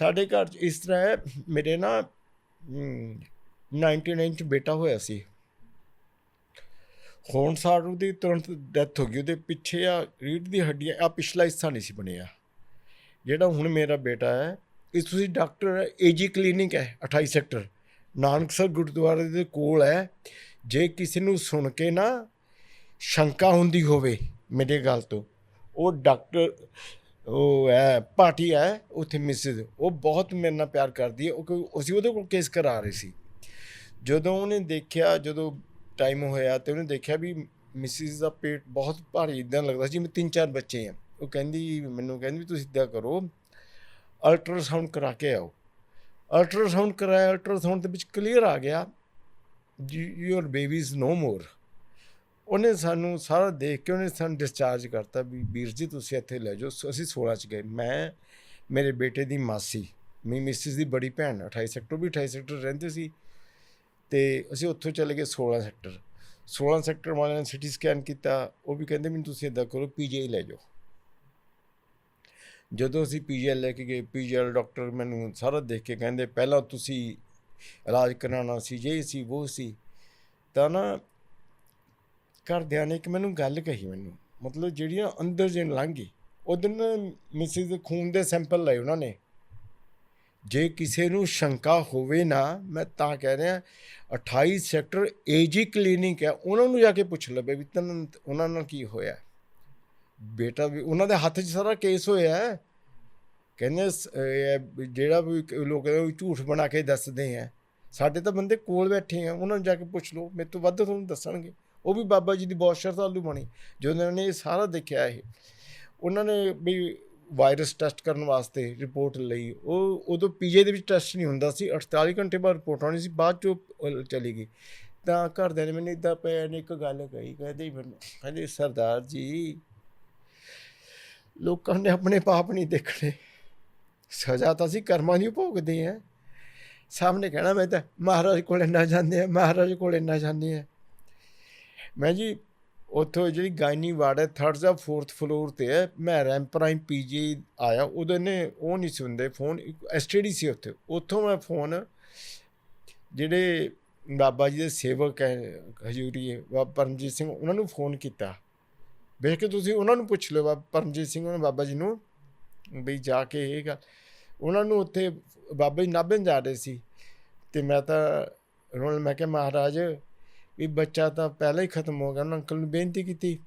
ਸਾਡੇ ਘਰ 'ਚ ਇਸ ਤਰ੍ਹਾਂ ਹੈ ਮੇਰੇ ਨਾ ਹਮ, 99 ਚ ਬੇਟਾ ਹੋਇਆ ਸੀ। ਹੁਣ ਸਾਰੂ ਦੀ ਤੁਰੰਤ ਡੈਥ ਹੋ ਗਈ ਉਹਦੇ ਪਿੱਛੇ ਆ ਰੀੜ ਦੀ ਹੱਡੀਆਂ ਆ ਪਿਛਲਾ ਹਿੱਸਾ ਨਹੀਂ ਸੀ ਬਣਿਆ। ਜਿਹੜਾ ਹੁਣ ਮੇਰਾ ਬੇਟਾ ਹੈ ਇਸ ਤੁਸੀਂ ਡਾਕਟਰ ਏਜੀ ਕਲੀਨਿਕ ਹੈ 28 ਸੈਕਟਰ ਨਾਨਕਸਰ ਗੁਰਦੁਆਰੇ ਦੇ ਕੋਲ ਹੈ। ਜੇ ਕਿਸੇ ਨੂੰ ਸੁਣ ਕੇ ਨਾ ਸ਼ੰਕਾ ਹੁੰਦੀ ਹੋਵੇ ਮੇਰੇ ਗੱਲ ਤੋਂ ਉਹ ਡਾਕਟਰ ਉਹ ਹੈ ਪਾਰਟੀ ਹੈ ਉੱਥੇ ਮਿਸਿਸ ਉਹ ਬਹੁਤ ਮੇਰੇ ਨਾਲ ਪਿਆਰ ਕਰਦੀ ਹੈ। ਉਹ ਕੋਈ- ਅਸੀਂ ਉਹਦੇ ਕੋਲ ਕੇਸ ਕਰਾ ਰਹੇ ਸੀ। ਜਦੋਂ ਉਹਨੇ ਦੇਖਿਆ, ਜਦੋਂ ਟਾਈਮ ਹੋਇਆ ਤੇ ਉਹਨੇ ਦੇਖਿਆ ਵੀ ਮਿਸਿਸ ਦਾ ਪੇਟ ਬਹੁਤ ਭਾਰੀ ਇਦਾਂ ਲੱਗਦਾ ਸੀ ਜਿਵੇਂ ਤਿੰਨ ਚਾਰ ਬੱਚੇ ਆ। ਉਹ ਕਹਿੰਦੀ, ਮੈਨੂੰ ਕਹਿੰਦੀ ਵੀ ਤੁਸੀਂ ਇਦਾਂ ਕਰੋ ਅਲਟਰਾਸਾਊਂਡ ਕਰਾ ਕੇ ਆਓ। ਅਲਟਰਾਸਾਊਂਡ ਕਰਾਇਆ ਅਲਟਰਾਸਾਊਂਡ ਦੇ ਵਿੱਚ ਕਲੀਅਰ ਆ ਗਿਆ your baby is no more ਉਹਨੇ ਸਾਨੂੰ ਸਾਰਾ ਦੇਖ ਕੇ ਉਹਨੇ ਸਾਨੂੰ ਡਿਸਚਾਰਜ ਕਰਤਾ ਵੀ ਵੀਰ ਜੀ ਤੁਸੀਂ ਇੱਥੇ ਲੈ ਜਾਓ, ਸੋ, ਅਸੀਂ 16 ਚ ਗਏ। ਮੈਂ, ਮੇਰੇ ਬੇਟੇ ਦੀ ਮਾਸੀ, ਮੇਰੀ ਮਿਸਿਸ ਦੀ ਬੜੀ ਭੈਣ 28 ਸੈਕਟਰ ਵੀ 28 ਸੈਕਟਰ ਰਹਿੰਦੇ ਸੀ ਤੇ ਅਸੀਂ ਉੱਥੋਂ ਚਲੇ ਗਏ 16 ਸੈਕਟਰ 16 ਸੈਕਟਰ ਵਾਲਿਆਂ ਨੇ ਸਿਟੀ ਸਕੈਨ ਕੀਤਾ, ਉਹ ਵੀ ਕਹਿੰਦੇ ਮੈਨੂੰ ਤੁਸੀਂ ਇਦਾਂ ਕਰੋ ਪੀਜੀਆਈ ਲੈ ਜਾਓ। ਜਦੋਂ ਅਸੀਂ ਪੀਜੀਆਈ ਲੈ ਕੇ ਗਏ ਪੀਜੀਆਈ ਡਾਕਟਰ ਮੈਨੂੰ ਸਾਰਾ ਦੇਖ ਕੇ ਕਹਿੰਦੇ, ਪਹਿਲਾਂ ਤੁਸੀਂ ਇਲਾਜ ਕਰਾਉਣਾ ਸੀ ਜੇ ਸੀ ਉਹ ਸੀ, ਤਾਂ ਨਾ ਘਰਦਿਆਂ ਨੇ ਇੱਕ ਮੈਨੂੰ ਗੱਲ ਕਹੀ ਮੈਨੂੰ। ਮਤਲਬ ਜਿਹੜੀਆਂ ਅੰਦਰ ਜੇ ਲੰਘ ਗਈ, ਉਹਦੇ ਨਾਲ ਮਿਸਿਸ ਖੂਨ ਦੇ ਸੈਂਪਲ ਲਏ ਉਹਨਾਂ ਨੇ। ਜੇ ਕਿਸੇ ਨੂੰ ਸ਼ੰਕਾ ਹੋਵੇ ਨਾ, ਮੈਂ ਤਾਂ ਕਹਿ ਰਿਹਾ 28 ਸੈਕਟਰ ਏਜੀ ਕਲੀਨਿਕ ਹੈ, ਉਹਨਾਂ ਨੂੰ ਜਾ ਕੇ ਪੁੱਛ ਲਵੇ ਵੀ ਤੈਨੂੰ ਉਹਨਾਂ ਨਾਲ ਕੀ ਹੋਇਆ? ਬੇਟਾ ਵੀ, ਉਹਨਾਂ ਦੇ ਹੱਥ 'ਚ ਸਾਰਾ ਕੇਸ ਹੋਇਆ ਹੈ। ਕਹਿੰਦੇ, ਸ- ਜਿਹੜਾ ਵੀ ਲੋਕ ਝੂਠ ਬਣਾ ਕੇ ਦੱਸਦੇ ਆ ਸਾਡੇ ਤਾਂ ਬੰਦੇ ਕੋਲ ਬੈਠੇ ਆ, ਉਹਨਾਂ ਨੂੰ ਜਾ ਕੇ ਪੁੱਛ ਲਓ, ਮੇਰੇ ਤੋਂ ਵੱਧ ਤੁਹਾਨੂੰ ਦੱਸਣਗੇ। ਉਹ ਵੀ ਬਾਬਾ ਜੀ ਦੀ ਬਹੁਤ ਸ਼ਰਧਾਲੂ ਬਣੀ, ਜਦੋਂ ਉਹਨਾਂ ਨੇ ਇਹ ਸਾਰਾ ਦੇਖਿਆ ਇਹ, ਉਹਨਾਂ ਨੇ ਵੀ ਵਾਇਰਸ ਟੈਸਟ ਕਰਨ ਵਾਸਤੇ ਰਿਪੋਰਟ ਲਈ, ਉਹ ਉਦੋਂ ਪੀਜੇ ਦੇ ਵਿੱਚ ਟੈਸਟ ਨਹੀਂ ਹੁੰਦਾ ਸੀ 48 ਘੰਟੇ ਬਾਅਦ ਰਿਪੋਰਟ ਆਉਣੀ ਸੀ, ਬਾਅਦ ਚੋਂ ਚਲੀ ਗਈ। ਤਾਂ ਘਰਦਿਆਂ ਨੇ ਮੈਨੂੰ ਇਦਾਂ ਪਿਆ ਨੇ ਇੱਕ ਗੱਲ ਕਹੀ, ਕਹਿੰਦੇ ਮੈਨੂੰ, ਕਹਿੰਦੇ ਸਰਦਾਰ ਜੀ, ਲੋਕਾਂ ਨੇ ਆਪਣੇ ਪਾਪ ਨਹੀਂ ਦੇਖਣੇ, ਸਜ਼ਾ ਤਾਂ ਅਸੀਂ ਕਰਮਾਂ ਦੀ ਭੋਗਦੇ ਆ ਸਾਹਮਣੇ ਕਹਿਣਾ ਮੈਂ ਤਾਂ, ਮਹਾਰਾਜ ਕੋਲ ਇੰਨਾ ਜਾਂਦੇ ਆ ਮਹਾਰਾਜ ਕੋਲ ਇੰਨਾ ਜਾਂਦੇ ਆ ਮੈਂ ਜੀ ਉੱਥੋਂ ਜਿਹੜੀ ਗਾਇਨੀ ਵਾਰਡ ਹੈ ਥਰਡ ਜਾਂ ਫੋਰਥ ਫਲੋਰ ਤੇ ਹੈ। ਮੈਂ ਰੈਂਪਰਾਈਮ ਪੀਜੀ ਆਇਆ, ਉਹਦੇ ਨੇ ਉਹ ਨਹੀਂ ਸੀ ਹੁੰਦੇ ਫੋਨ ਐਸਟੀਡੀ ਸੀ ਉੱਥੇ। ਉੱਥੋਂ ਮੈਂ ਫੋਨ ਜਿਹੜੇ ਬਾਬਾ ਜੀ ਦੇ ਸੇਵਕ ਹੈ, ਹਜੂਰੀ ਬਾਬਾ ਪਰਮਜੀਤ ਸਿੰਘ, ਉਹਨਾਂ ਨੂੰ ਫੋਨ ਕੀਤਾ। ਵੇਖ ਕੇ ਤੁਸੀਂ ਉਹਨਾਂ ਨੂੰ ਪੁੱਛ ਲਿਓ, ਬਾਬਾ ਪਰਮਜੀਤ ਸਿੰਘ ਉਹਨਾਂ, ਬਾਬਾ ਜੀ ਨੂੰ ਵੀ ਜਾ ਕੇ ਇਹ ਗੱਲ। ਉਹਨਾਂ ਨੂੰ ਉੱਥੇ ਬਾਬਾ ਜੀ ਨਾਭੇ ਜਾ ਰਹੇ ਸੀ। ਤੇ ਮੈਂ ਤਾਂ ਉਹਨਾਂ ਨੂੰ ਮੈਂ ਕਿਹਾ ਮਹਾਰਾਜ ਵੀ ਬੱਚਾ ਤਾਂ ਪਹਿਲਾਂ ਹੀ ਖਤਮ ਹੋ ਗਿਆ, ਉਹਨਾਂ ਅੰਕਲ ਨੂੰ ਬੇਨਤੀ ਕੀਤੀ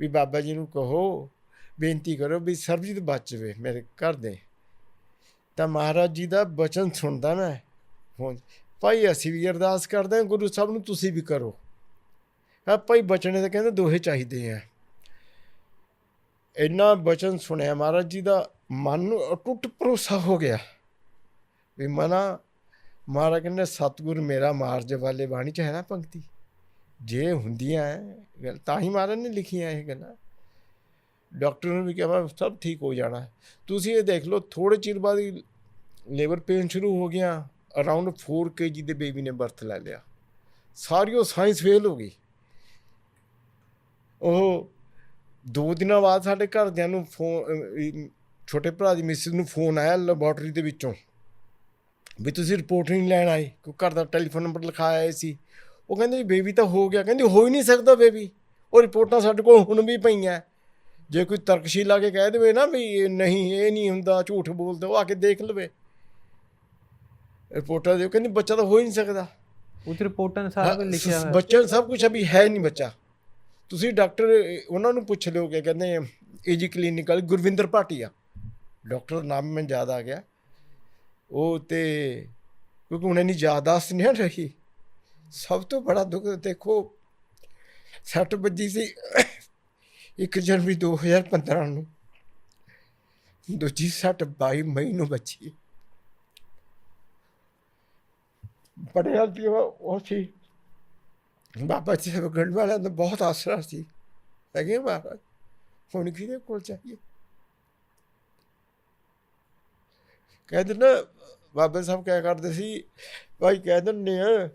ਵੀ ਬਾਬਾ ਜੀ ਨੂੰ ਕਹੋ, ਬੇਨਤੀ ਕਰੋ ਵੀ ਸਰਬਜੀਤ ਬਚ ਜਾਵੇ ਮੇਰੇ ਘਰ ਦੇ। ਤਾਂ ਮਹਾਰਾਜ ਜੀ ਦਾ ਬਚਨ ਸੁਣਦਾ ਮੈਂ ਹੁਣ ਭਾਈ ਅਸੀਂ ਵੀ ਅਰਦਾਸ ਕਰਦੇ ਹਾਂ, ਗੁਰੂ ਸਾਹਿਬ ਨੂੰ ਤੁਸੀਂ ਵੀ ਕਰੋ। ਆ ਭਾਈ ਬਚਣੇ ਤਾਂ ਕਹਿੰਦੇ ਦੋਹੇ ਚਾਹੀਦੇ ਆ। ਇੰਨਾ ਬਚਨ ਸੁਣਿਆ ਮਹਾਰਾਜ ਜੀ ਦਾ, ਮਨ ਨੂੰ ਅਟੁੱਟ ਭਰੋਸਾ ਹੋ ਗਿਆ। ਵੀ ਮਨਾ, ਮਹਾਰਾਜ ਕਹਿੰਦੇ, ਸਤਿਗੁਰ ਮੇਰਾ ਮਾਰਜ ਵਾਲੇ ਬਾਣੀ ਚ ਹੈ ਨਾ ਪੰਕਤੀ। ਜੇ ਹੁੰਦੀਆਂ ਹੈ, ਗੱਲ ਤਾਂ ਹੀ ਮਹਾਰਾਜ ਨੇ ਲਿਖੀਆਂ ਇਹ ਗੱਲਾਂ। ਡਾਕਟਰ ਨੇ ਵੀ ਕਿਹਾ ਵਾ ਸਭ ਠੀਕ ਹੋ ਜਾਣਾ ਤੁਸੀਂ ਇਹ ਦੇਖ ਲਓ ਥੋੜੇ ਚਿਰ ਬਾਅਦ ਹੀ ਲੇਬਰ ਪੇਨ ਸ਼ੁਰੂ ਹੋ ਗਿਆ ਅਰਾਊਂਡ 4 ਕੇਜੀ ਦੇ ਬੇਬੀ ਨੇ ਬਰਥ ਲੈ ਲਿਆ। ਸਾਰੀ ਉਹ ਸਾਇੰਸ ਫੇਲ ਹੋ ਗਈ। ਉਹ ਦੋ ਦਿਨਾਂ ਬਾਅਦ ਸਾਡੇ ਘਰਦਿਆਂ ਨੂੰ ਫੋਨ ਛੋਟੇ ਭਰਾ ਦੀ ਮਿਸਿਸ ਨੂੰ ਫੋਨ ਆਇਆ ਲੈਬੋਰਟਰੀ ਦੇ ਵਿੱਚੋਂ ਵੀ ਤੁਸੀਂ ਰਿਪੋਰਟ ਨਹੀਂ ਲੈਣ ਆਏ ਕੋਈ ਘਰ ਦਾ ਟੈਲੀਫੋਨ ਨੰਬਰ ਲਿਖਾਇਆ ਸੀ। ਉਹ ਕਹਿੰਦੇ ਬੇਬੀ ਤਾਂ ਹੋ ਗਿਆ ਕਹਿੰਦੀ ਹੋ ਹੀ ਨਹੀਂ ਸਕਦਾ ਬੇਬੀ। ਉਹ ਰਿਪੋਰਟਾਂ ਸਾਡੇ ਕੋਲ ਹੁਣ ਵੀ ਪਈਆਂ। ਜੇ ਕੋਈ ਤਰਕਸ਼ੀਲ ਆ ਕੇ ਕਹਿ ਦੇਵੇ ਨਾ ਵੀ ਇਹ ਨਹੀਂ ਇਹ ਨਹੀਂ ਹੁੰਦਾ ਝੂਠ ਬੋਲਦਾ ਉਹ ਆ ਕੇ ਦੇਖ ਲਵੇ। ਰਿਪੋਰਟਾਂ ਦੇ ਕਹਿੰਦੀ ਬੱਚਾ ਤਾਂ ਹੋ ਹੀ ਨਹੀਂ ਸਕਦਾ। ਉਸ ਰਿਪੋਰਟਾਂ ਸਾਰਾ ਕੁਝ ਲਿਖਿਆ ਹੋਇਆ। ਬੱਚਾ ਸਭ ਕੁਝ ਅਭੀ ਹੈ ਨਹੀਂ ਬੱਚਾ। ਤੁਸੀਂ ਡਾਕਟਰ ਉਹਨਾਂ ਨੂੰ ਪੁੱਛ ਲਿਓ ਕਿ ਕਹਿੰਦੇ AG clinical Gurvinder Bhatia. Doctor ਨਾਮ ਮੈਨੂੰ ਯਾਦ ਆ ਗਿਆ। ਉਹ ਤੇ ਕਿਉਂਕਿ ਹੁਣ ਇੰਨੀ ਯਾਦਾਸ਼ਤ ਨਹੀਂ ਰਹੀ ਸਭ ਤੋਂ ਬੜਾ ਦੁੱਖ ਦੇਖੋ, ਸੱਟ ਵੱਜੀ ਸੀ 1 ਜਨਵਰੀ 2015 ਨੂੰ। ਦੂਜੀ ਸੱਟ 22 ਮਈ ਨੂੰ ਵੱਜੀ। ਬੜੇ ਹਾਲ ਉਹ ਸੀ। ਬਾਬਾ ਜੀ ਸਾਹਿਬ ਗੰਢ ਵਾਲਿਆਂ ਦਾ ਬਹੁਤ ਆਸਰਾ ਸੀ। ਹੈਗੇ ਮਹਾਰਾਜ? ਹੁਣ ਕਿਹਦੇ ਕੋਲ ਚਾਹੀਏ? ਕਹਿੰਦੇ ਨਾ, ਬਾਬਾ ਸਾਹਿਬ ਕਿਆ ਕਰਦੇ ਸੀ? ਭਾਈ ਕਹਿ ਦਿੰਦੇ ਆ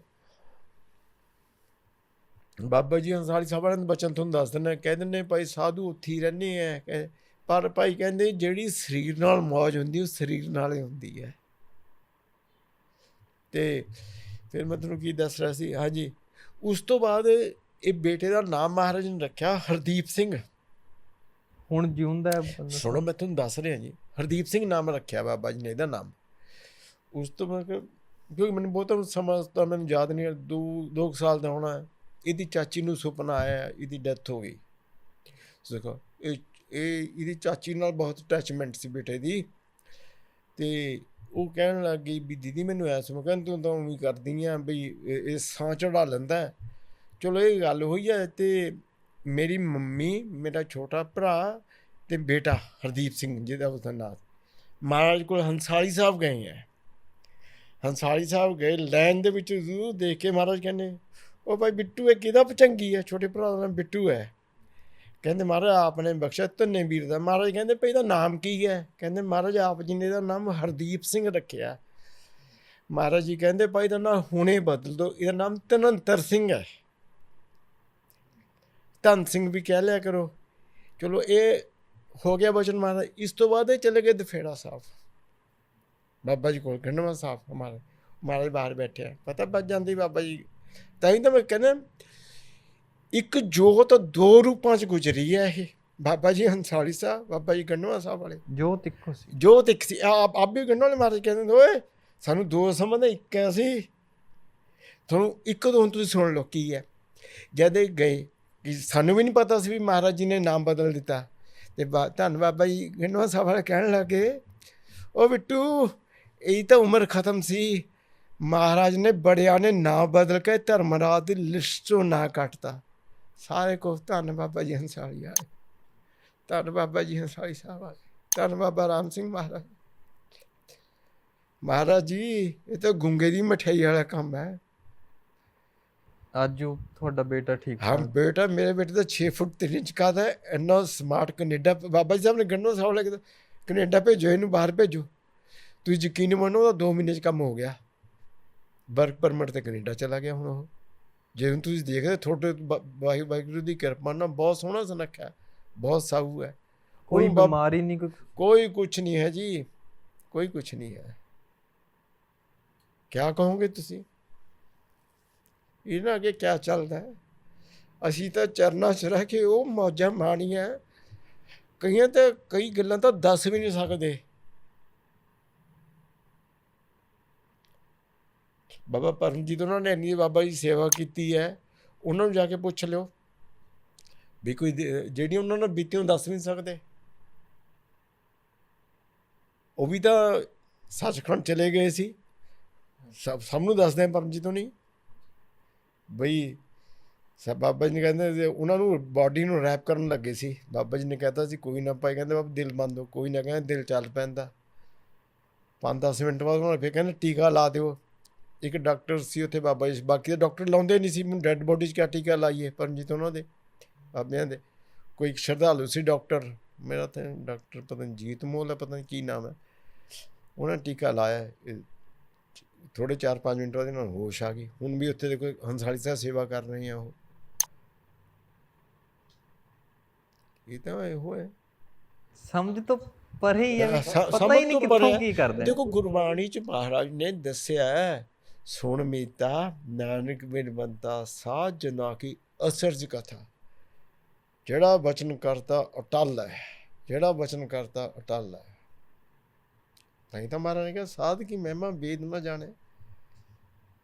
ਬਾਬਾ ਜੀ ਅੰਸਾਰੀ ਸਾਹਿਬ ਵਾਲਿਆਂ ਦੇ ਬਚਨ ਤੁਹਾਨੂੰ ਦੱਸ ਦਿੰਦੇ ਕਹਿ ਦਿੰਦੇ ਭਾਈ ਸਾਧੂ ਉੱਥੇ ਰਹਿੰਦੇ ਕਹਿ- ਪਰ ਭਾਈ ਕਹਿੰਦੇ ਜਿਹੜੀ ਸਰੀਰ ਨਾਲ ਮौज ਹੁੰਦੀ ਉਹ ਸਰੀਰ ਨਾਲ ਹੀ ਹੁੰਦੀ ਹੈ। ਤੇ ਫਿਰ ਮੈਂ ਤੁਹਾਨੂੰ ਕੀ ਦੱਸ ਰਿਹਾ ਸੀ? ਹਾਂਜੀ ਉਸ ਤੋਂ ਬਾਅਦ ਇਹ ਬੇਟੇ ਦਾ ਨਾਮ ਮਹਾਰਾਜ ਨੇ ਰੱਖਿਆ ਹਰਦੀਪ ਸਿੰਘ। ਹੁਣ ਜਿਉਂਦਾ ਸੁਣੋ ਮੈਂ ਤੁਹਾਨੂੰ ਦੱਸ ਰਿਹਾ ਜੀ ਹਰਦੀਪ ਸਿੰਘ ਨਾਮ ਰੱਖਿਆ ਬਾਬਾ ਜੀ ਨੇ ਇਹਦਾ ਨਾਮ। ਉਸ ਤੋਂ ਬਾਅਦ ਕਿਉਂਕਿ ਮੈਨੂੰ ਬਹੁਤਾ ਸਮਾਂ ਤਾਂ ਮੈਨੂੰ ਯਾਦ ਨਹੀਂ ਦੋ ਦੋ ਸਾਲ ਦਾ ਹੋਣਾ ਹੈ। ਇਹਦੀ ਚਾਚੀ ਨੂੰ ਸੁਪਨਾ ਆਇਆ, ਇਹਦੀ ਡੈਥ ਹੋ ਗਈ। ਦੇਖੋ, ਇਹ ਇਹ, ਇਹਦੀ ਚਾਚੀ ਨਾਲ ਬਹੁਤ ਅਟੈਚਮੈਂਟ ਸੀ ਬੇਟੇ ਦੀ। ਤੇ ਉਹ ਕਹਿਣ ਲੱਗ ਗਈ ਵੀ ਦੀਦੀ ਮੈਨੂੰ ਐਸ ਮੈਂ ਕਹਿੰਦਾ ਤੂੰ ਤਾਂ ਉਵੇਂ ਕਰਦੀ ਆ ਬਈ ਇਹ ਸਾਹ ਚੜਾ ਲੈਂਦਾ ਚਲੋ, ਇਹ ਗੱਲ ਹੋਈ ਹੈ ਤੇ ਮੇਰੀ ਮੰਮੀ, ਮੇਰਾ ਛੋਟਾ ਭਰਾ ਤੇ ਬੇਟਾ ਹਰਦੀਪ ਸਿੰਘ, ਜਿਹਦਾ ਉਹਦਾ ਨਾਮ ਮਹਾਰਾਜ ਕੋਲ ਹੰਸਾਲੀ ਸਾਹਿਬ ਗਏ ਹੈ। ਹੰਸਾਲੀ ਸਾਹਿਬ ਗਏ, ਲਾਈਨ ਦੇ ਵਿੱਚ ਜ਼ਰੂਰ ਦੇਖ ਕੇ ਮਹਾਰਾਜ ਕਹਿੰਦੇ ਉਹ ਭਾਈ ਬਿੱਟੂ ਇਹ ਕਿਹਦਾ ਪਚੰਗੀ ਹੈ? ਛੋਟੇ ਭਰਾ ਦਾ ਨਾਮ ਬਿੱਟੂ ਹੈ। ਕਹਿੰਦੇ ਮਹਾਰਾਜ ਆਪਨੇ ਬਖਸ਼ਿਆ ਧੰਨੇ ਵੀਰ ਦਾ। ਮਹਾਰਾਜ ਕਹਿੰਦੇ ਭਈ ਇਹਦਾ ਨਾਮ ਕੀ ਹੈ? ਕਹਿੰਦੇ ਮਹਾਰਾਜ, ਆਪ ਜੀ ਨੇ ਇਹਦਾ ਨਾਮ ਹਰਦੀਪ ਸਿੰਘ ਰੱਖਿਆ। ਮਹਾਰਾਜ ਜੀ ਕਹਿੰਦੇ ਭਾਈ ਇਹਦਾ ਨਾਮ ਹੁਣੇ ਬਦਲ ਦਿਓ। ਇਹਦਾ ਨਾਮ ਤਨੰਤਰ ਸਿੰਘ ਹੈ। ਧੰਨ ਸਿੰਘ ਵੀ ਕਹਿ ਲਿਆ ਕਰੋ। ਚਲੋ ਇਹ ਹੋ ਗਿਆ ਬਚਨ ਮਹਾਰਾਜ। ਇਸ ਤੋਂ ਬਾਅਦ ਇਹ ਚਲੇ ਗਏ ਦਫੇੜਾ ਸਾਹਿਬ। ਬਾਬਾ ਜੀ ਕੋਲ ਗੰਡਵਾ ਸਾਹਿਬ। ਹਮਾਰੇ ਮਹਾਰਾਜ ਬਾਹਰ ਬੈਠੇ ਆ। ਪਤਾ ਵੱਜ ਜਾਂਦੀ ਬਾਬਾ ਜੀ ਤਾਂ ਹੀ ਤਾਂ ਮੈਂ ਕਹਿੰਦਾ ਇੱਕ ਜੋਤ ਦੋ ਰੂਪਾਂ ਚ ਗੁਜ਼ਰੀ ਹੈ ਇਹ। ਬਾਬਾ ਜੀ ਹੰਸਾਲੀ ਸਾਹਿਬ ਬਾਬਾ ਜੀ ਗੰਡਵਾ ਸਾਹਿਬ ਵਾਲੇ। ਜੋ ਤਿੱਖੋ ਸੀ। ਜੋਤ ਇੱਕ ਸੀ। ਆਪ ਆਪ ਵੀ ਗੰਡਵਾ ਵਾਲੇ ਮਹਾਰਾਜ ਕਹਿੰਦੇ ਹੁੰਦੇ, ਓਏ ਸਾਨੂੰ ਦੋ ਸੰਬੰਧ ਇੱਕ ਹੈ ਸੀ ਤੁਹਾਨੂੰ ਇੱਕ ਦੋ ਹੁਣ ਤੁਸੀਂ ਸੁਣ ਲਓ ਕੀ ਹੈ। ਜਦ ਇਹ ਗਏ ਕਿ ਸਾਨੂੰ ਵੀ ਨਹੀਂ ਪਤਾ ਸੀ ਵੀ ਮਹਾਰਾਜ ਜੀ ਨੇ ਨਾਮ ਬਦਲ ਦਿੱਤਾ। ਤੇ ਧੰਨ ਬਾਬਾ ਜੀ ਗੰਡਵਾ ਸਾਹਿਬ ਵਾਲੇ ਕਹਿਣ ਲੱਗੇ ਉਹ ਬਿੱਟੂ ਇਹ ਤਾਂ ਉਮਰ ਖਤਮ ਸੀ। ਮਹਾਰਾਜ ਨੇ ਬੜਿਆਂ ਨੇ ਨਾਮ ਬਦਲ ਕੇ ਧਰਮਰਾਜ ਦੀ ਲਿਸਟ ਚੋਂ ਨਾ ਕੱਟਤਾ। ਸਾਰੇ ਕੋ ਧੰਨ ਬਾਬਾ ਜੀ ਹੰਸਾਲੀ ਆਏ ਧੰਨ ਬਾਬਾ ਜੀ ਹੰਸਾਲੀ ਸਾਹਿਬ ਆਏ ਧੰਨ ਬਾਬਾ ਰਾਮ ਸਿੰਘ ਮਹਾਰਾਜ। ਮਹਾਰਾਜ ਜੀ ਇਹ ਤਾਂ ਗੁੰਗੇ ਦੀ ਮਠਿਆਈ ਵਾਲਾ ਕੰਮ ਹੈ। ਅੱਜ ਉਹ ਤੁਹਾਡਾ ਬੇਟਾ ਠੀਕ ਹਾਂ ਬੇਟਾ ਮੇਰੇ ਬੇਟੇ ਦਾ 6 ਫੁੱਟ 3 ਇੰਚ ਕਦ ਹੈ। ਇੰਨਾ ਸਮਾਰਟ ਕੈਨੇਡਾ ਬਾਬਾ ਜੀ ਸਾਹਿਬ ਨੇ ਗੰਨੋ ਸਾਹਿਬ ਲੈ ਕੇ ਕੈਨੇਡਾ ਭੇਜੋ ਇਹਨੂੰ ਬਾਹਰ ਭੇਜੋ। ਤੁਸੀਂ ਯਕੀਨ ਮੰਨੋ ਉਹਦਾ 2 ਮਹੀਨੇ 'ਚ ਕੰਮ ਹੋ ਗਿਆ। ਵਰਕ ਪਰਮਿਟ ਤੇ ਕੈਨੇਡਾ ਚਲਾ ਗਿਆ ਹੁਣ ਉਹ। ਜੇ ਤੁਸੀਂ ਦੇਖਦੇ ਤੁਹਾਡੇ ਵਾ- ਵਾਹਿ- ਵਾਹਿਗੁਰੂ ਦੀ ਕਿਰਪਾ ਨਾਲ ਬਹੁਤ ਸੋਹਣਾ ਸੁਨੱਖਾ ਹੈ ਬਹੁਤ ਸਾਊ ਹੈ। ਕੋਈ ਬਿਮਾਰੀ ਨਹੀਂ ਕੋਈ ਕੋਈ ਕੁਝ ਨਹੀਂ ਹੈ ਜੀ ਕੋਈ ਕੁਝ ਨਹੀਂ ਹੈ। ਕਿਆ ਕਹੋਗੇ ਤੁਸੀਂ? ਇਹਨਾਂ ਅੱਗੇ ਕਿਆ ਚੱਲਦਾ ਹੈ? ਅਸੀਂ ਤਾਂ ਚਰਨਾਂ 'ਚ ਰਹਿ ਕੇ ਉਹ ਮੌਜਾਂ ਮਾਣੀਆਂ। ਕਈਆਂ ਤਾਂ ਕਈ ਗੱਲਾਂ ਤਾਂ ਦੱਸ ਵੀ ਨਹੀਂ ਸਕਦੇ। ਬਾਬਾ ਪਰਮਜੀਤ ਉਹਨਾਂ ਨੇ ਇੰਨੀ ਬਾਬਾ ਜੀ ਸੇਵਾ ਕੀਤੀ ਹੈ ਉਹਨਾਂ ਨੂੰ ਜਾ ਕੇ ਪੁੱਛ ਲਿਓ ਵੀ ਕੋਈ ਦੇ- ਜਿਹੜੀ ਉਹਨਾਂ ਨੇ ਬੀਤੀ ਨੂੰ ਦੱਸ ਨਹੀਂ ਸਕਦੇ। ਉਹ ਵੀ ਤਾਂ ਸੱਚਖੰਡ ਚਲੇ ਗਏ ਸੀ। ਸਭ ਸਭ ਨੂੰ ਦੱਸਦੇ ਆ ਪਰਮਜੀਤ ਨਹੀਂ ਬਈ ਸਭ ਬਾਬਾ ਜੀ ਨੇ ਕਹਿੰਦੇ ਸੀ, ਉਹਨਾਂ ਨੂੰ ਬਾਡੀ ਨੂੰ ਰੈਪ ਕਰਨ ਲੱਗੇ ਸੀ। ਬਾਬਾ ਜੀ ਨੇ ਕਹਿਤਾ ਸੀ ਕੋਈ ਨਾ ਪਾਈ ਕਹਿੰਦੇ ਬਾਬਾ ਦਿਲ ਬੰਦ ਹੋ ਕੋਈ ਨਾ ਕਹਿੰਦੇ ਦਿਲ ਚੱਲ ਪੈਂਦਾ। 5-10 ਮਿੰਟ ਬਾਅਦ ਉਹਨਾਂ ਨੇ ਫਿਰ ਕਹਿੰਦੇ ਟੀਕਾ ਲਾ ਦਿਓ। ਇੱਕ ਡਾਕਟਰ ਸੀ ਉੱਥੇ ਬਾਬਾ ਜੀ ਬਾਕੀ ਦੇ ਡਾਕਟਰ ਲਾਉਂਦੇ ਨਹੀਂ ਸੀ ਮੈਨੂੰ ਡੈੱਡ ਬੋਡੀ 'ਚ ਕਿਆ ਟੀਕਾ ਲਾਈਏ ਪਰਮਜੀਤ ਉਹਨਾਂ ਦੇ ਬਾਬਿਆਂ ਦੇ ਕੋਈ ਸ਼ਰਧਾਲੂ ਸੀ ਡਾਕਟਰ ਮੇਰਾ ਤਾਂ ਡਾਕਟਰ ਪਤਾ ਨਹੀਂ ਜੀਤ ਮੋਲ ਹੈ ਪਤਾ ਨਹੀਂ ਕੀ ਨਾਮ ਹੈ। ਉਹਨਾਂ ਨੇ ਟੀਕਾ ਲਾਇਆ ਥੋੜੇ 4-5 ਮਿੰਟ ਬਾਅਦ ਇਹਨਾਂ ਨੂੰ ਹੋਸ਼ ਆ ਗਈ ਹੁਣ ਵੀ ਉੱਥੇ ਦੇ ਕੋਈ ਹੰਸਾਲੀ ਸਾਹਿਬ ਸੇਵਾ ਕਰ ਰਹੇ ਆ ਉਹ। ਇਹ ਤਾਂ ਇਹੋ ਹੈ। ਸਮਝ ਤੋਂ ਪਰੇ ਹੀ ਹੈ ਪਤਾ ਹੀ ਨਹੀਂ ਕਿੱਥੋਂ। ਕੀ ਕਰਦੇ ਦੇਖੋ ਗੁਰਬਾਣੀ ਚ ਮਹਾਰਾਜ ਨੇ ਦੱਸਿਆ ਹੈ, ਸੁਣ ਮੀਤਾ, ਨਾਨਕ ਬਿਨ ਬੰਤਾ ਸਾਧ ਜਨਾ ਕੀ ਅਸਰਜ ਕਥਾ। ਜਿਹੜਾ ਬਚਨ ਕਰਤਾ ਅਟਲ ਹੈ, ਜਿਹੜਾ ਬਚਨ ਕਰਤਾ ਅਟਲ ਹੈ। ਤਾਂ ਹੀ ਤਾਂ ਮਹਾਰਾਜ ਨੇ ਕਿਹਾ, ਸਾਧ ਕੀ ਮਹਿਮਾ ਵੇਦ ਨਾ ਜਾਣੇ।